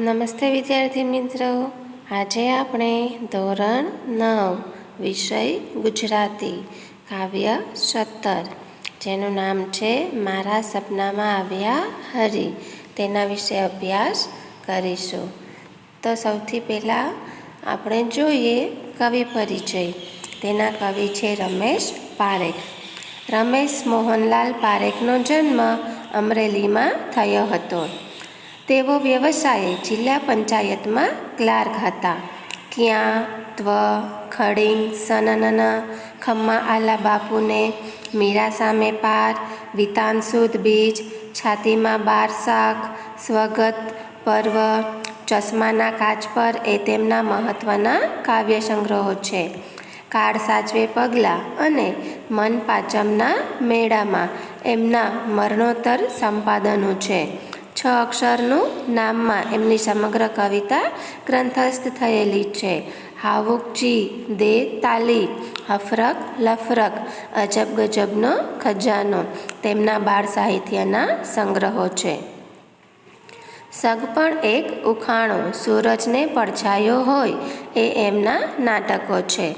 નમસ્તે વિદ્યાર્થી મિત્રો. આજે આપણે ધોરણ નવ, વિષય ગુજરાતી, કાવ્ય સત્તર, જેનું નામ છે મારા સપનામાં આવ્યા હરી તેના વિશે અભ્યાસ કરીશું. તો સૌથી પહેલાં આપણે જોઈએ કવિ પરિચય. તેના કવિ છે રમેશ પારેખ. રમેશ મોહનલાલ પારેખનો જન્મ અમરેલીમાં થયો હતો. તેઓ વ્યવસાયે જિલ્લા પંચાયતમાં ક્લાર્ક હતા. ક્યાં, ત્વ, ખડીંગ સનનન ખમ્મા, આલા, બાપુને, મીરા સામે પાર વિતાનસુદ બીજ, છાતીમાં બાર શાક સ્વગત, પર્વ, ચશ્માના કાચ પર એ તેમના મહત્ત્વના કાવ્ય સંગ્રહો છે. કાળ સાચવે પગલાં અને મન પાચમના મેળામાં એમના મરણોત્તર સંપાદનો છે. છ અક્ષરનું નામમાં એમની સમગ્ર કવિતા ગ્રંથસ્થ થયેલી છે. હાવુકજી, દે, તાલી, હફરક, લફરક, અજબ ગજબનો ખજાનો, તેમના બાળ સાહિત્યના સંગ્રહો છે. સગપણ એક ઉખાણો, સૂરજને પડછાયો હોય, એ એમના નાટકો છે.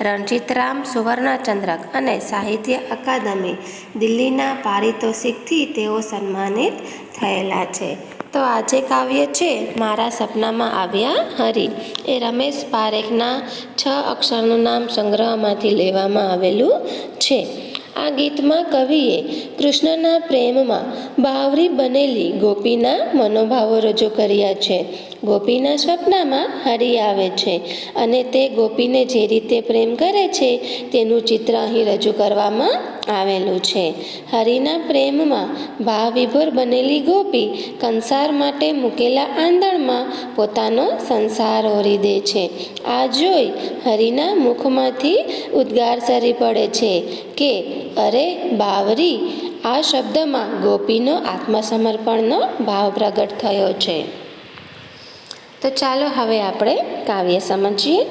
રણજીતરામ સુવર્ણચંદ્રક અને સાહિત્ય અકાદમી દિલ્હીના પારિતોષિકથી તેઓ સન્માનિત થયેલા છે. તો આજે કાવ્ય છે, મારા સપનામાં આવ્યા હરી એ રમેશ પારેખના છ અક્ષરનું નામ સંગ્રહમાંથી લેવામાં આવેલું છે. આ ગીતમાં કવિએ કૃષ્ણના પ્રેમમાં બાવરી બનેલી ગોપીના મનોભાવો રજૂ કર્યા છે. ગોપીના સ્વપ્નમાં હરિ આવે છે અને તે ગોપીને જે રીતે પ્રેમ કરે છે તેનું ચિત્ર અહીં રજૂ કરવામાં આવેલું છે. હરિના પ્રેમમાં ભાવવિભોર બનેલી ગોપી કંસાર માટે મૂકેલા આંદણમાં પોતાનો સંસાર ઓરી દે છે. આ જોઈ હરિના મુખમાંથી ઉદ્ગાર સરી પડે છે કે, અરે બાવરી, આ શબ્દમાં ગોપીનો આત્મસમર્પણનો ભાવ પ્રગટ થયો છે. તો ચાલો હવે આપણે કાવ્ય સમજીએ.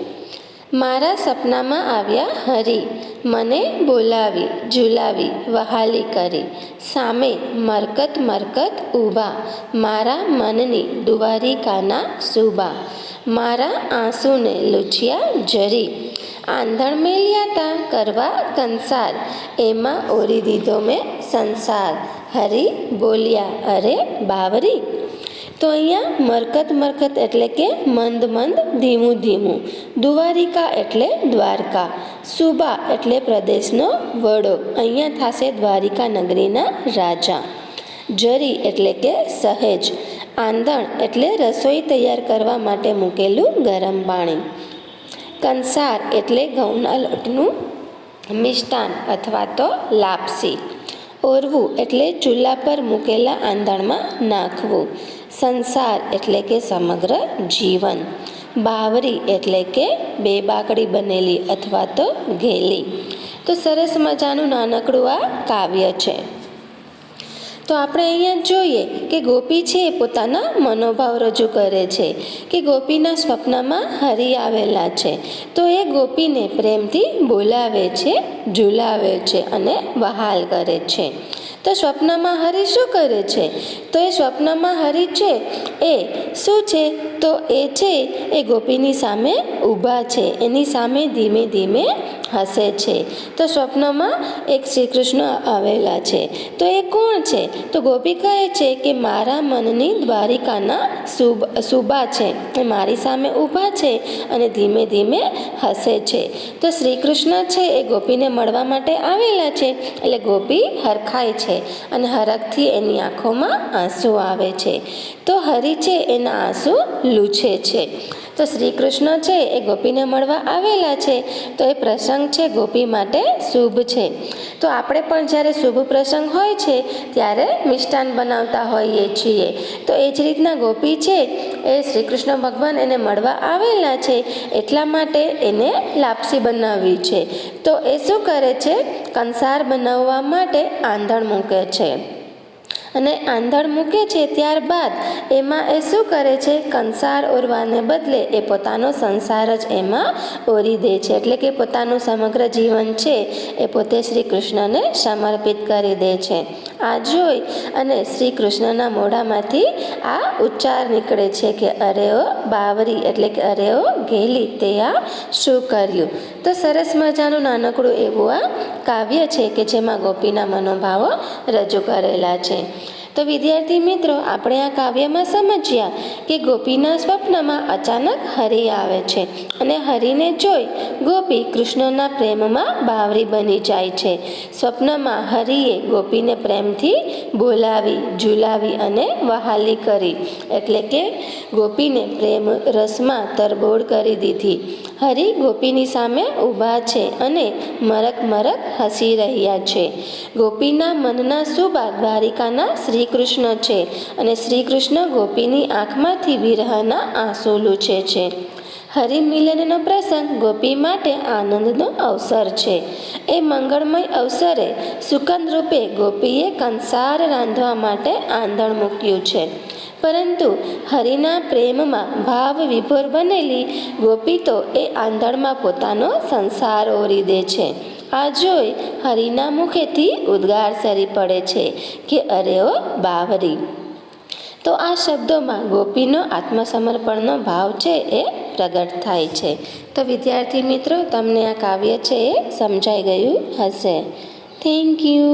મારા સપનામાં આવ્યા હરી, મને બોલાવી, ઝુલાવી, વહાલી કરી, સામે મરકત મરકત ઊભા, મારા મનની દુવારિકાના સુબા મારા આંસુને લૂછ્યા જરી, આંધણ મેલ્યાતા કરવા કંસાર, એમાં ઓરી દીધો મેં સંસાર, હરી બોલ્યા, અરે બાવરી તો અહીંયા મરકત મરકત એટલે કે મંદ મંદ, ધીમું ધીમું. દ્વારિકા એટલે દ્વારકા. સુબા એટલે પ્રદેશનો વડો. અહીંયા થશે દ્વારિકા નગરીના રાજા. જરી એટલે કે સહેજ. આંધણ એટલે રસોઈ તૈયાર કરવા માટે મૂકેલું ગરમ પાણી. કંસાર એટલે ઘઉંના લોટનું મિષ્ટાન અથવા તો લાપસી. ઓરવું એટલે ચૂલા પર મૂકેલા આંધણમાં નાખવું. સંસાર એટલે કે સમગ્ર જીવન. બાવરી એટલે કે બે બાકડી બનેલી અથવા તો ઘેલી. તો સરસ મજાનું નાનકડું આ કાવ્ય છે. તો આપણે અહીંયા જોઈએ કે ગોપી છે એ પોતાના મનોભાવ રજૂ કરે છે કે ગોપીના સ્વપ્નમાં હરી આવેલા છે. તો એ ગોપીને પ્રેમથી બોલાવે છે, ઝુલાવે છે અને વહાલ કરે છે. તો સ્વપ્નમાં હરી શું કરે છે? તો એ સ્વપ્નમાં હરી છે એ શું છે? તો એ છે એ ગોપીની સામે ઊભા છે. એની સામે ધીમે ધીમે હસે છે. તો સ્વપ્નમાં એક શ્રી કૃષ્ણ આવેલા છે. તો એ કોણ છે? તો ગોપી કહે છે કે મારા મનની દ્વારિકાના સુબા છે. એ મારી સામે ઊભા છે અને ધીમે ધીમે હસે છે. તો શ્રી કૃષ્ણ છે એ ગોપીને મળવા માટે આવેલા છે. એટલે ગોપી હરખાય છે અને હરખથી એની આંખોમાં આંસુ આવે છે. તો હરી છે એના આંસુ લૂછે છે. તો શ્રી કૃષ્ણ છે એ ગોપીને મળવા આવેલા છે. તો એ પ્રસંગ છે ગોપી માટે શુભ છે. તો આપણે પણ જ્યારે શુભ પ્રસંગ હોય છે, ત્યારે મિષ્ટાન બનાવતા હોઈએ છીએ. તો એ જ રીતના ગોપી છે, એ શ્રી કૃષ્ણ ભગવાન એને મળવા આવેલા છે, એટલા માટે એને લાપસી બનાવવી છે. તો એ શું કરે છે? કંસાર બનાવવા માટે આંધણ મૂકે છે. અને આંધણ મૂકે છે ત્યારબાદ એમાં એ શું કરે છે? કંસાર ઓરવાને બદલે એ પોતાનો સંસાર જ એમાં ઓરી દે છે. એટલે કે પોતાનું સમગ્ર જીવન છે એ પોતે શ્રી કૃષ્ણને સમર્પિત કરી દે છે. આ જોઈ અને શ્રી કૃષ્ણના મોઢામાંથી આ ઉચ્ચાર નીકળે છે કે અરે ઓ બાવરી એટલે કે અરે ઓ ઘેલી, તે આ શું કર્યું? તો સરસ મજાનું નાનકડું એવું આ કાવ્ય છે કે જેમાં ગોપીના મનોભાવો રજૂ કરેલા છે. તો વિદ્યાર્થી મિત્રો, આપણે આ કાવ્યમાં સમજ્યા કે ગોપીના સ્વપ્નમાં અચાનક હરિ આવે છે અને હરિને જોઈ ગોપી કૃષ્ણના પ્રેમમાં બાવરી બની જાય છે. સ્વપ્નમાં હરિએ ગોપીને પ્રેમથી બોલાવી, ઝુલાવી અને વહાલી કરી. એટલે કે ગોપીને પ્રેમ રસમાં તરબોળ કરી દીધી. હરિ ગોપીની સામે ઊભા છે અને મરક મરક હસી રહ્યા છે. ગોપીના મનના સુબા દ્વારિકાના શ્રી કૃષ્ણ છે અને શ્રી કૃષ્ણ ગોપીની આંખમાંથી વિરહના આંસુ લૂછે છે. હરિમિલનનો પ્રસંગ ગોપી માટે આનંદનો અવસર છે. એ મંગળમય અવસરે સુકંદ રૂપે ગોપીએ કંસાર રાંધવા માટે આંધણ મૂક્યું છે. પરંતુ હરિના પ્રેમમાં ભાવ વિભોર બનેલી ગોપી તો એ આંધણમાં પોતાનો સંસાર ઓરી દે છે. આ જોઈ હરિના મુખેથી ઉદ્ગાર સરી પડે છે કે અરે ઓ બાવરી. તો આ શબ્દોમાં ગોપીનો આત્મસમર્પણનો ભાવ છે એ પ્રગટ થાય છે. તો વિદ્યાર્થી મિત્રો, તમને આ કાવ્ય છે એ સમજાઈ ગયું હશે. Thank you